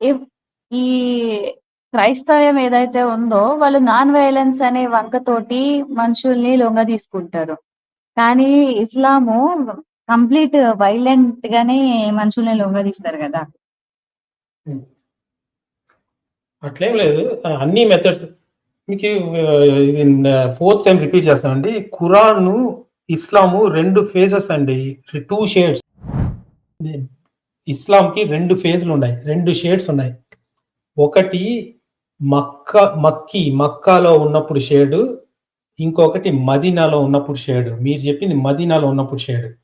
ఈ క్రైస్తవ్యం ఏదైతే ఉందో వాళ్ళు నాన్ వైలెన్స్ అనే వంకతోటి మనుషుల్ని లొంగ తీసుకుంటారు. కానీ ఇస్లాము కంప్లీట్ వైలెంట్ గానే మనుషుల్ని లొంగ తీస్తారు కదా. అట్లేం లేదు. అన్ని మెథడ్స్ మీకు ఇది ఫోర్త్ టైం రిపీట్ చేస్తానండి. ఖురాన్ ఇస్లాము రెండు ఫేసెస్ అండి. టూ షేడ్స్ ఇస్లాంకి రెండు ఫేజ్లు ఉన్నాయి రెండు షేడ్స్ ఉన్నాయి. ఒకటి మక్క మక్కి మక్కాలో ఉన్నప్పుడు షేడ్ ఇంకొకటి మదీనాలో ఉన్నప్పుడు షేడ్. మీరు చెప్పింది మదీనాలో ఉన్నప్పుడు షేడ్.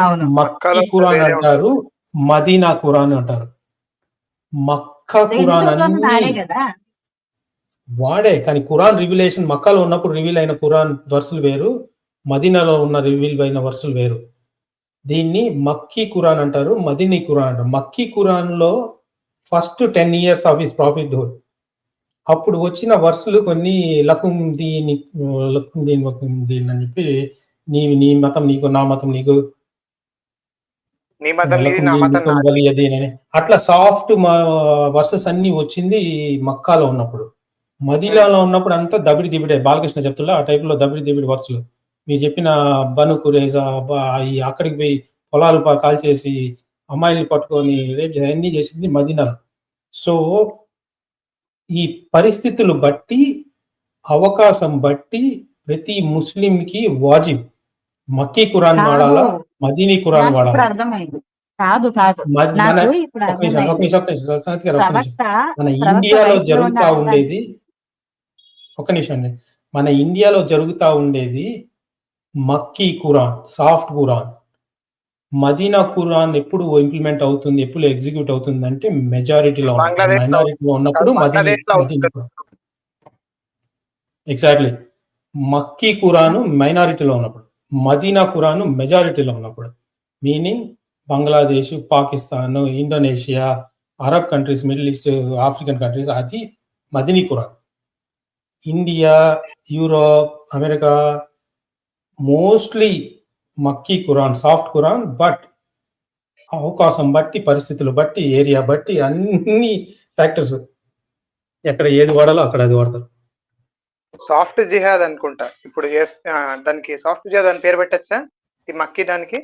అవును. మక్కీ వేరే అంటారు మదీనా ఖురాన్ అంటారు. మక్కా అన్ని కదా? వాడే కానీ ఖురాన్ రివిలేషన్ మక్కాలో ఉన్నప్పుడు రివీల్ అయిన ఖురాన్ వర్సులు వేరు మదీనాలో ఉన్న రివీల్ అయిన వర్సులు వేరు. దీన్ని మక్కీ ఖురాన్ అంటారు మదీనీ ఖురాన్ అంటారు. మక్కీ ఖురాన్లో first ten years of his prophet అప్పుడు వచ్చిన వర్సులు కొన్ని లకుం దీని లకుం దీని వకుం దీని అని చెప్పి నీ నీ మతం నీకు నా మతం నీకు లకుం అట్లా సాఫ్ట్ వర్సెస్ అన్ని వచ్చింది మక్కాలో ఉన్నప్పుడు. మదీనాలో ఉన్నప్పుడు అంతా దబిడి దిబిడే. బాలకృష్ణ చెప్తున్నా ఆ టైప్లో దబిడి దిబిడి వర్సులు. మీరు చెప్పిన బను కురేజా ఈ అక్కడికి పోయి పొలాలు పా- కాల్చేసి అమ్మాయిలు పట్టుకొని రేపు అన్ని చేసింది మదీనాలో సో ఈ పరిస్థితులు బట్టి అవకాశం బట్టి ప్రతి ముస్లింకి వాజిబ్. మక్కీ ఖురాన్ కాదు. వాడాలా? మదీనీ వాడాలా? కాదు కాదు. మద్- మన ఇండియాలో జరుగుతా ఉండేది ఒక నిమిషం మన ఇండియాలో జరుగుతా ఉండేది మక్కీ ఖురాన్ సాఫ్ట్ ఖురాన్. మదీనా ఖురాన్ ఎప్పుడు ఇంప్లిమెంట్ అవుతుంది ఎప్పుడు ఎగ్జిక్యూట్ అవుతుంది అంటే మెజారిటీలో మైనారిటీలో ఉన్నప్పుడు ఎగ్జాక్ట్లీ మక్కీ ఖురాను మైనారిటీలో ఉన్నప్పుడు మదీనా ఖురాను మెజారిటీలో ఉన్నప్పుడు meaning Bangladesh Pakistan Indonesia Arab countries middle east African countries అది Madini Quran. India Europe America mostly Makki Quran soft Quran but అవకాశం బట్టి పరిస్థితులు బట్టి ఏరియా బట్టి అన్ని ఫ్యాక్టర్స్ ఎక్కడ ఏది వాడాలో అక్కడ అది వాడతారు. సాఫ్ట్ జిహాద్ అనుకుంటా. ఇప్పుడు దానికి సాఫ్ట్ జిహాద్ అని పేరు పెట్టచ్చా? ఈ మక్కీ దానికి?